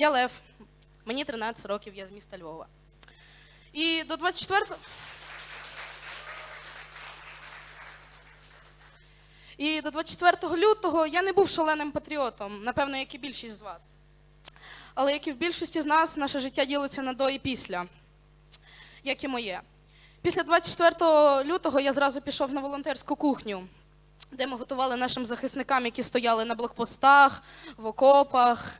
Я Лев, мені 13 років, я з міста Львова. І до 24 І до 24 лютого я не був шаленим патріотом, напевно, як і більшість з вас. Але як і в більшості з нас, наше життя ділиться на до і після, як і моє. Після 24 лютого я зразу пішов на волонтерську кухню, де ми готували нашим захисникам, які стояли на блокпостах, в окопах,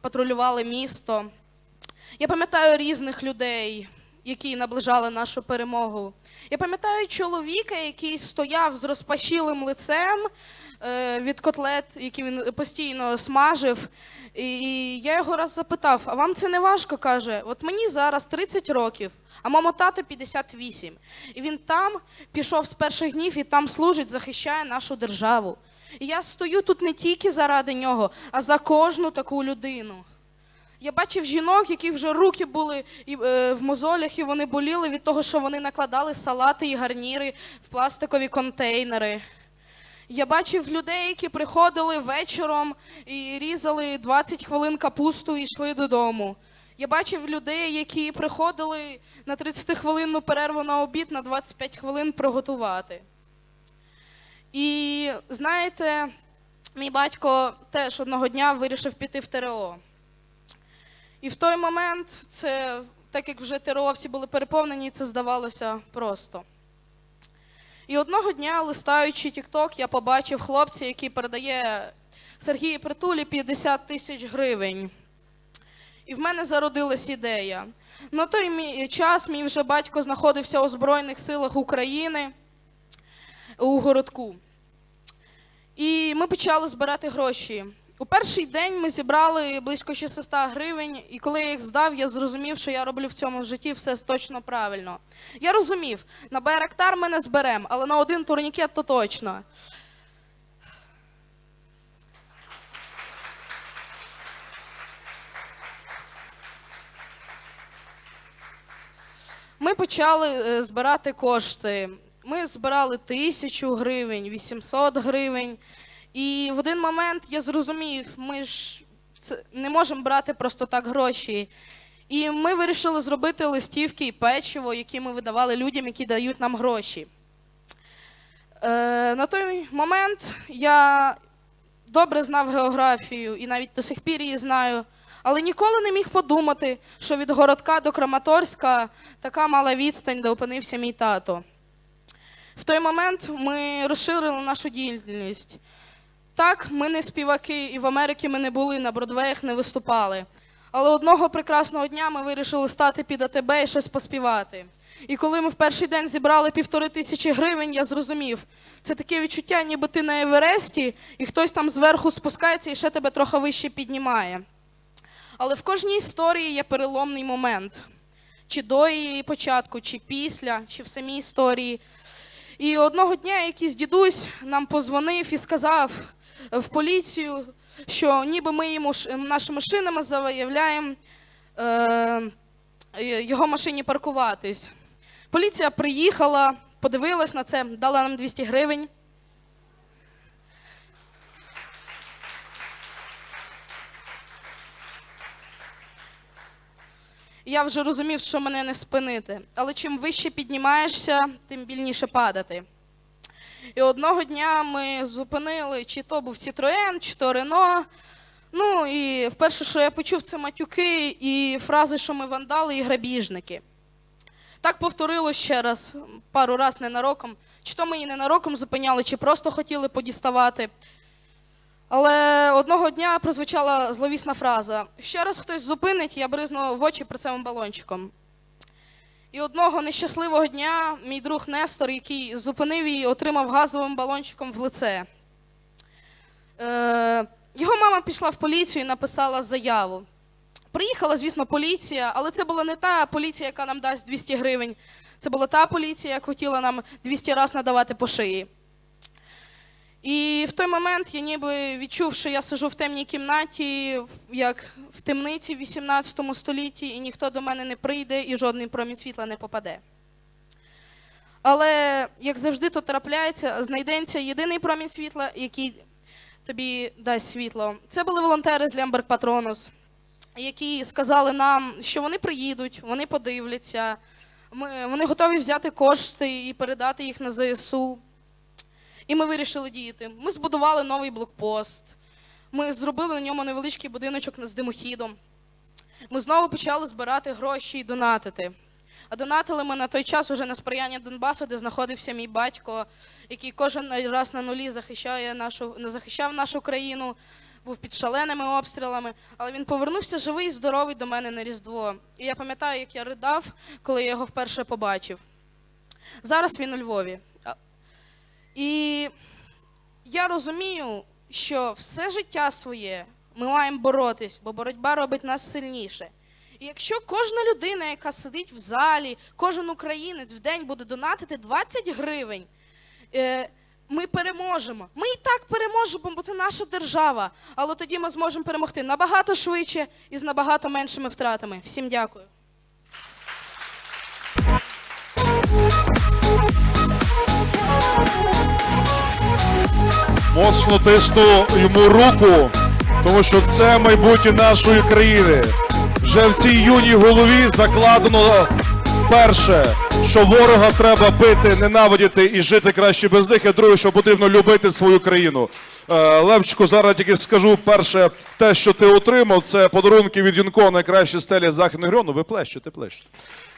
патрулювали місто. Я пам'ятаю різних людей, які наближали нашу перемогу. Я пам'ятаю чоловіка, який стояв з розпашілим лицем е, від котлет, які він постійно смажив. І я його раз запитав: а вам це не важко? каже, от мені зараз 30 років, а моєму тату 58. І він там пішов з перших днів і там служить, захищає нашу державу. І я стою тут не тільки заради нього, а за кожну таку людину. Я бачив жінок, які вже руки були е, в мозолях, і вони боліли від того, що вони накладали салати і гарніри в пластикові контейнери. Я бачив людей, які приходили вечором і різали 20 хвилин капусту і йшли додому. Я бачив людей, які приходили на 30-хвилинну перерву на обід на 25 хвилин приготувати. І знаєте, мій батько теж одного дня вирішив піти в ТРО. І в той момент, це, так як вже ТРО всі були переповнені, це здавалося просто. І одного дня, листаючи TikTok, я побачив хлопця, який передає Сергію Притулі 50 тисяч гривень. І в мене зародилась ідея. На той мій час мій вже батько знаходився у Збройних силах України у городку. І ми почали збирати гроші. У перший день ми зібрали близько 600 гривень, і коли я їх здав, я зрозумів, що я роблю в цьому житті все точно правильно. Я розумів, на Байрактар ми не зберемо, але на один турнікет то точно. Ми почали е, збирати кошти. Ми збирали тисячу гривень, 800 гривень. І в один момент я зрозумів, ми ж не можемо брати просто так гроші. І ми вирішили зробити листівки і печиво, які ми видавали людям, які дають нам гроші. Е, на той момент я добре знав географію і навіть до сих пір її знаю, але ніколи не міг подумати, що від городка до Краматорська така мала відстань, де опинився мій тато. В той момент ми розширили нашу діяльність. Так, ми не співаки, і в Америці ми не були, на Бродвеях не виступали. Але одного прекрасного дня ми вирішили стати під АТБ і щось поспівати. І коли ми в перший день зібрали півтори тисячі гривень, я зрозумів, це таке відчуття, ніби ти на Евересті, і хтось там зверху спускається і ще тебе трохи вище піднімає. Але в кожній історії є переломний момент. Чи до її початку, чи після, чи в самій історії. І одного дня якийсь дідусь нам позвонив і сказав е, в поліцію, що ніби ми йому нашими шинами заявляємо е, е, його машині паркуватись. Поліція приїхала, подивилась на це, дала нам 200 гривень. Я вже розумів, що мене не спинити. Але чим вище піднімаєшся, тим більніше падати. І одного дня ми зупинили, чи то був Citroen, чи то Рено. Ну і вперше, що я почув, це матюки і фрази, що ми вандали і грабіжники. Так повторило ще раз, пару раз ненароком. Чи то ми її ненароком зупиняли, чи просто хотіли подіставати. Але одного дня прозвучала зловісна фраза: ще раз хтось зупинить, я бризну в очі прицевим балончиком. І одного нещасливого дня мій друг Нестор, який зупинив її, отримав газовим балончиком в лице. Е, його мама пішла в поліцію і написала заяву. Приїхала, звісно, поліція, але це була не та поліція, яка нам дасть 200 гривень. Це була та поліція, яка хотіла нам 200 разів надавати по шиї. І в той момент я ніби відчув, що я сижу в темній кімнаті, як в темниці в 18 столітті, і ніхто до мене не прийде, і жодний промінь світла не попаде. Але, як завжди, то трапляється, знайдеться єдиний промінь світла, який тобі дасть світло. Це були волонтери з Лемберг Патронус. які сказали нам, що вони приїдуть, вони подивляться, ми, вони готові взяти кошти і передати їх на ЗСУ. І ми вирішили діяти. Ми збудували новий блокпост. Ми зробили на ньому невеличкий будиночок з димохідом. Ми знову почали збирати гроші і донатити. А донатили ми на той час уже на сприяння Донбасу, де знаходився мій батько, який кожен раз на нулі захищає нашу, не захищав нашу країну, був під шаленими обстрілами. Але він повернувся живий і здоровий до мене на Різдво. І я пам'ятаю, як я ридав, коли я його вперше побачив. Зараз він у Львові. І я розумію, що все життя своє ми маємо боротись, бо боротьба робить нас сильніше. І якщо кожна людина, яка сидить в залі, кожен українець в день буде донатити 20 гривень, е, ми переможемо. Ми і так переможемо, бо це наша держава. Але тоді ми зможемо перемогти набагато швидше і з набагато меншими втратами. Всім дякую. Моцно тисну йому руку, тому що це майбутнє нашої країни. Вже в цій юній голові закладено перше, що ворога треба бити, ненавидіти і жити краще без них. А друге, що потрібно любити свою країну. Е, Левчику, зараз тільки скажу перше, те, що ти отримав, це подарунки від Юнко, найкращі стелі західного регіону. Ви плещете, плещете.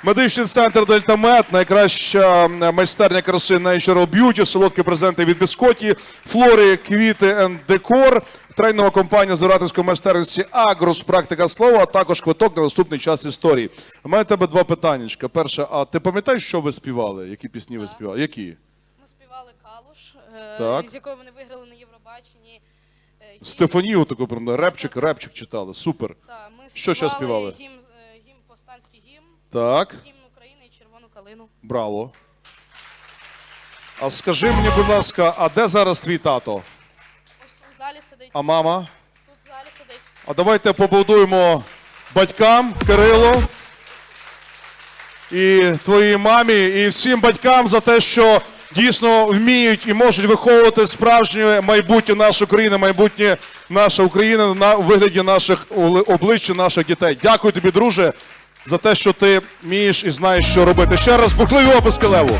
Медичний центр Дельтамет, найкраща майстерня краси Natural Beauty, солодкі презенти від Біскоті, флори, квіти and декор, тренова компанія з оратинської майстерності Агрос, практика слова, а також квиток на наступний час історії. У мене тебе два питаннячка. Перше, а ти пам'ятаєш, що ви співали? Які пісні ви співали? Які? Ми співали Калуш, е, Так. з якою вони виграли на Євробаченні. Е, Стефанію таку прям репчик, репчик читали. Супер. Та, ми Що ще співали? Гімн, е, гімн повстанський гімн, Так, гімн України і червону калину. браво. А скажи мені, будь ласка, а де зараз твій тато? Ось у залі сидить. А мама? Тут в залі сидить. А давайте побудуємо батькам Кирило і твоїй мамі, і всім батькам за те, що дійсно вміють і можуть виховувати справжнє майбутнє нашої країни, майбутнє наша Україна на вигляді наших обличчя, наших дітей. Дякую тобі, друже, за те, що ти вмієш і знаєш, що робити. Ще раз бухливі описки Леву.